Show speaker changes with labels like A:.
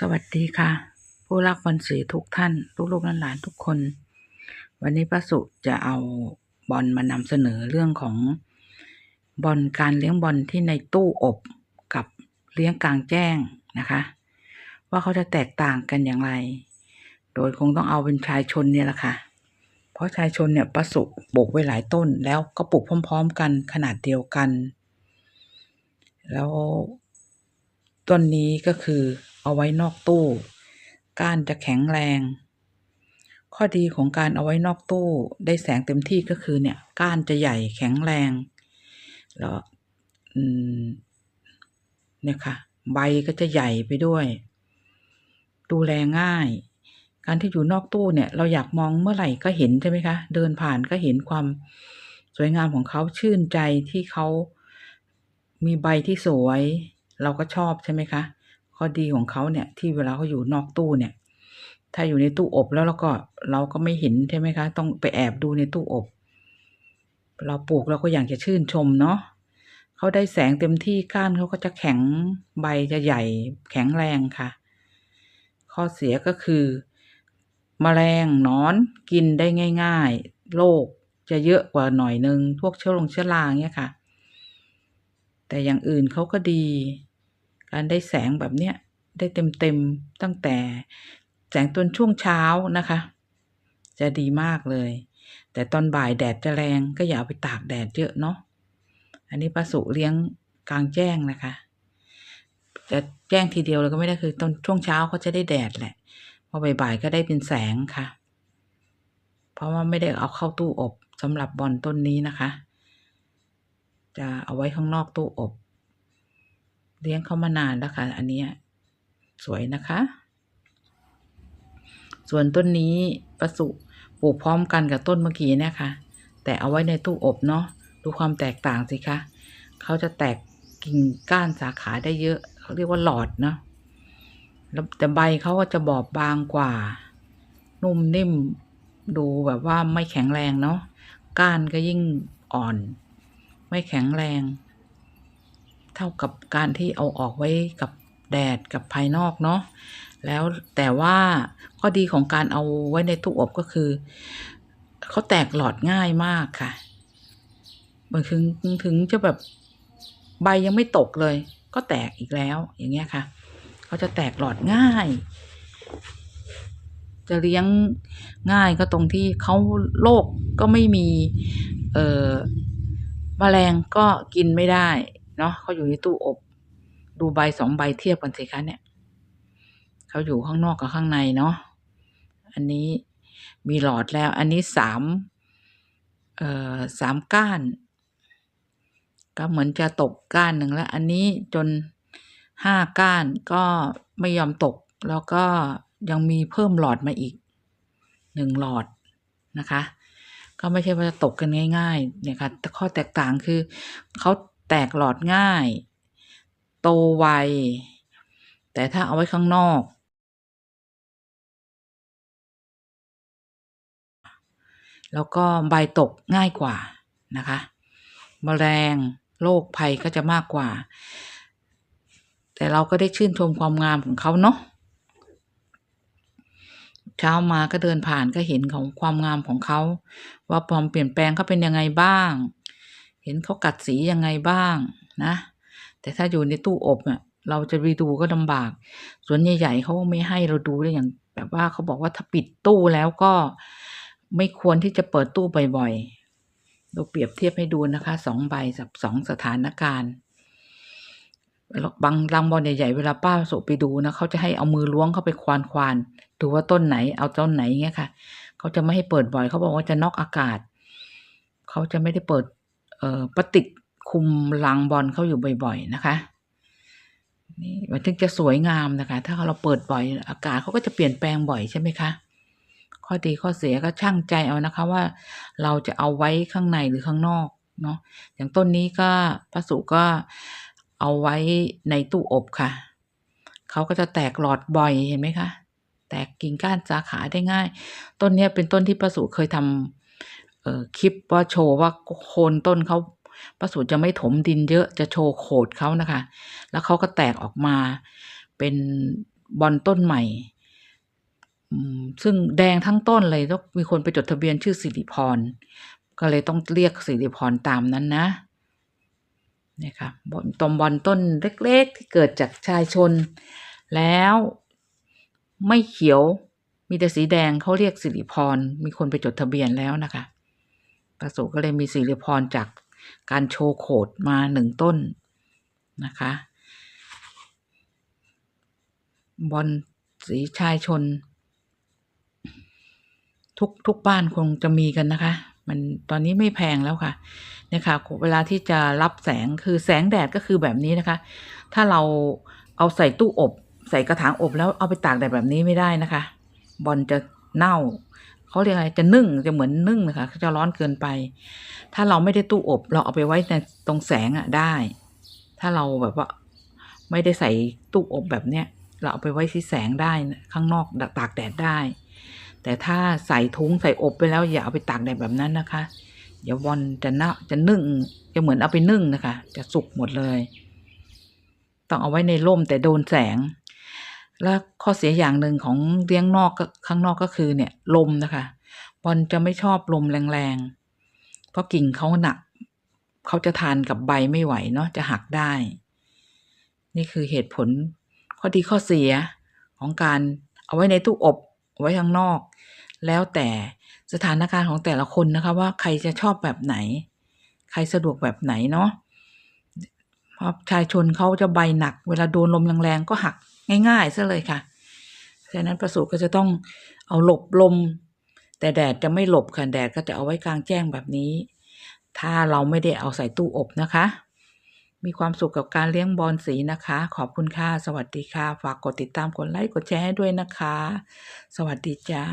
A: สวัสดีค่ะ ผู้รักบอลสีทุกท่านลูกๆหลานๆทุกคน วันนี้ป้าสุจะเอาบอลมานำเสนอเรื่องของบอลการเลี้ยงบอลที่ในตู้อบกับเลี้ยงกลางแจ้งนะคะ ว่าเขาจะแตกต่างกันอย่างไร โดยคงต้องเอาเป็นชายชนเนี่ยแหละค่ะ เพราะชายชนเนี่ยป้าสุปลูกไว้หลายต้นแล้วก็ปลูกพร้อม ๆ กันขนาดเดียวกัน แล้ว ต้นนี้ก็คือเอาไว้นอกตู้ ก้านจะแข็งแรง ข้อดีของการเอาไว้นอกตู้ได้แสงเต็มที่ก็คือเนี่ย ก้านจะใหญ่แข็งแรง แล้วเนี่ยค่ะ ใบก็จะใหญ่ไปด้วย ดูแลง่าย การที่อยู่นอกตู้เนี่ย เราอยากมองเมื่อไหร่ก็เห็นใช่ไหมคะ เดินผ่านก็เห็นความสวยงามของเขาชื่นใจที่เขามีใบที่สวย เราก็ชอบใช่ไหมคะ ข้อดีของเขาเนี่ยที่เวลาเขาอยู่นอกตู้เนี่ย ถ้าอยู่ในตู้อบแล้วเราก็เราก็ไม่เห็นใช่ไหมคะ ต้องไปแอบดูในตู้อบ เราปลูกเราก็อยากจะชื่นชมเนาะเขาได้แสงเต็มที่ก้านเขาก็จะแข็งใบจะใหญ่แข็งแรงค่ะ ข้อเสียก็คือแมลงนอนกินได้ง่าย ๆ โรคจะเยอะกว่าหน่อยนึง พวกเชื้อลงเชื้อราเงี้ยค่ะ แต่อย่างอื่นเขาก็ดี การได้แสงแบบเนี้ยได้เต็มๆตั้งแต่แสงตอนช่วงเช้านะคะ จะดีมากเลย แต่ตอนบ่ายแดดจะแรงก็อย่าเอาไปตากแดดเยอะเนาะอันนี้ปลาสุเลี้ยงกลางแจ้งนะคะ จะแจ้งทีเดียวเลยก็ไม่ได้คือตอนช่วงเช้าเขาจะได้แดดแหละพอบ่ายๆก็ได้เป็นแสงค่ะ เพราะว่าไม่ได้เอาเข้าตู้อบสำหรับบอลต้นนี้นะคะ จะเอาไว้ข้างนอกตู้อบ เลี้ยงเขามานานแล้วค่ะ อันนี้สวยนะคะ ส่วนต้นนี้ประสุปลูกพร้อมกันกับต้นเมื่อกี้เนี่ยค่ะแต่เอาไว้ในตู้อบเนาะดูความแตกต่างสิคะเขาจะแตกกิ่งก้านสาขาได้เยอะเขาเรียกว่าหลอดเนาะแล้วแต่ใบเขาก็จะบอบบางกว่า นุ่มนิ่มดูแบบว่าไม่แข็งแรงเนาะก้านก็ยิ่งอ่อน ไม่แข็งแรง เท่ากับการที่เอาออกไว้กับแดดกับภายนอกเนาะแล้วแต่ว่าข้อดีของการเอาไว้ในตู้อบก็คือเขาแตกหลอดง่ายมากค่ะบางถึงถึงจะแบบใบยังไม่ตกเลย ก็แตกอีกแล้วอย่างเงี้ยค่ะเขาจะแตกหลอดง่าย จะเลี้ยงง่ายก็ตรงที่เขาโรคก็ไม่มี เอ่อมแมลงก็กินไม่ได้ เนาะเขาอยู่ในตู้อบ ดูใบสองใบเทียบกันสิคะเนี่ยเขาอยู่ข้างนอกกับข้างในเนาะอันนี้มีหลอดแล้ว อันนี้สามเอ่อสามก้าน ก็เหมือนจะตกก้านหนึ่งแล้ว อันนี้จนห้าก้านก็ไม่ยอมตก แล้วก็ยังมีเพิ่มหลอดมาอีกหนึ่งหลอดนะคะ ก็ไม่ใช่ว่าจะตกกันง่ายๆเนี่ยค่ะแต่ข้อแตกต่างคือเขา แตกหลอดง่าย โตไว แต่ถ้าเอาไว้ข้างนอก แล้วก็ใบตกง่ายกว่านะคะแมลงโรคภัยก็จะมากกว่า แต่เราก็ได้ชื่นชมความงามของเขาเนาะเช้ามาก็เดินผ่านก็เห็นของความงามของเขา ว่าความเปลี่ยนแปลงเขาเป็นยังไงบ้าง เห็นเขากัดสียังไงบ้างนะ แต่ถ้าอยู่ในตู้อบเนี่ยเราจะไปดูก็ลำบากส่วนใหญ่ๆเขาไม่ให้เราดูได้อย่าง แบบว่าเขาบอกว่าถ้าปิดตู้แล้วก็ไม่ควรที่จะเปิดตู้บ่อยๆ เราเปรียบเทียบให้ดูนะคะสองใบกับสองสถานการณ์บางรังบอลใหญ่ๆเวลาป้าสุไปดูนะเขาจะให้เอามือล้วงเข้าไปควานควานดูว่าต้นไหนเอาต้นไหนเงี้ยค่ะ เขาจะไม่ให้เปิดบ่อยเขาบอกว่าจะนอกอากาศ เขาจะไม่ได้เปิด ปฏิกคุมรังบอลเขาอยู่บ่อยๆนะคะนี่มันถึงจะสวยงามนะคะ ถ้าเราเปิดบ่อยอากาศเขาก็จะเปลี่ยนแปลงบ่อยใช่ไหมคะ ข้อดีข้อเสียก็ช่างใจเอานะคะว่าเราจะเอาไว้ข้างในหรือข้างนอกเนาะอย่างต้นนี้ก็พระสุก็เอาไว้ในตู้อบค่ะ เขาก็จะแตกหลอดบ่อยเห็นไหมคะ แตกกิ่งก้านสาขาได้ง่าย ต้นนี้เป็นต้นที่ประสูเคยทำ คลิปว่าโชว์ว่าโคนต้นเขาประสูจะไม่ถมดินเยอะจะโชว์โขดเขานะคะ แล้วเขาก็แตกออกมาเป็นบอลต้นใหม่ ซึ่งแดงทั้งต้นเลยต้องมีคนไปจดทะเบียนชื่อสิริพร ก็เลยต้องเรียกสิริพรตามนั้นนะเนี่ยค่ะบอนตอมบอลต้นเล็กๆ ที่เกิดจากชายชน แล้วไม่เขียวมีแต่สีแดงเขาเรียกสิริพร มีคนไปจดทะเบียนแล้วนะคะ ประสูก็เลยมีสิริพรจากการโชว์โขดมาหนึ่งต้นนะคะ บอลสีชายชน ทุกทุกบ้านคงจะมีกันนะคะ มันตอนนี้ไม่แพงแล้วค่ะเนี่ยค่ะเวลาที่จะรับแสงคือแสงแดดก็คือแบบนี้นะคะ ถ้าเราเอาใส่ตู้อบ ใส่กระถางอบแล้วเอาไปตากแดดแบบนี้ไม่ได้นะคะ บอลจะเน่า เขาเรียกอะไรจะนึ่งจะเหมือนนึ่งนะคะจะร้อนเกินไป ถ้าเราไม่ได้ตู้อบ เราเอาไปไว้ในตรงแสงอะได้ ถ้าเราแบบว่า ไม่ได้ใส่ตู้อบแบบเนี้ยเราเอาไปไว้ที่แสงได้ข้างนอกตากแดดได้ แต่ถ้าใส่ถุงใส่อบไปแล้วอย่าเอาไปตากแดดแบบนั้นนะคะเดี๋ยวบอลจะเน่าจะนึ่งจะเหมือนเอาไปนึ่งนะคะ จะสุกหมดเลย ต้องเอาไว้ในร่มแต่โดนแสง แล้วข้อเสียอย่างหนึ่งของเลี้ยงนอกก็ข้างนอกก็คือเนี่ย ลมนะคะ บอลจะไม่ชอบลมแรงๆ เพราะกิ่งเขาหนัก เขาจะทานกับใบไม่ไหวเนาะจะหักได้ นี่คือเหตุผลข้อดีข้อเสียของการเอาไว้ในตู้อบไว้ข้างนอก แล้วแต่สถานการณ์ของแต่ละคนนะคะ ว่าใครจะชอบแบบไหน ใครสะดวกแบบไหนเนาะเพราะชายชนเขาจะใบหนัก เวลาโดนลมแรงๆก็หัก ง่ายๆซะเลยค่ะฉะนั้นประสูก็จะต้องเอาหลบลม แต่แดดจะไม่หลบค่ะแดดก็จะเอาไว้กลางแจ้งแบบนี้ ถ้าเราไม่ได้เอาใส่ตู้อบนะคะ มีความสุขกับการเลี้ยงบอลสีนะคะ ขอบคุณค่ะ สวัสดีค่ะ ฝากกดติดตามกดไลค์กดแชร์ให้ด้วยนะคะ สวัสดีจ้า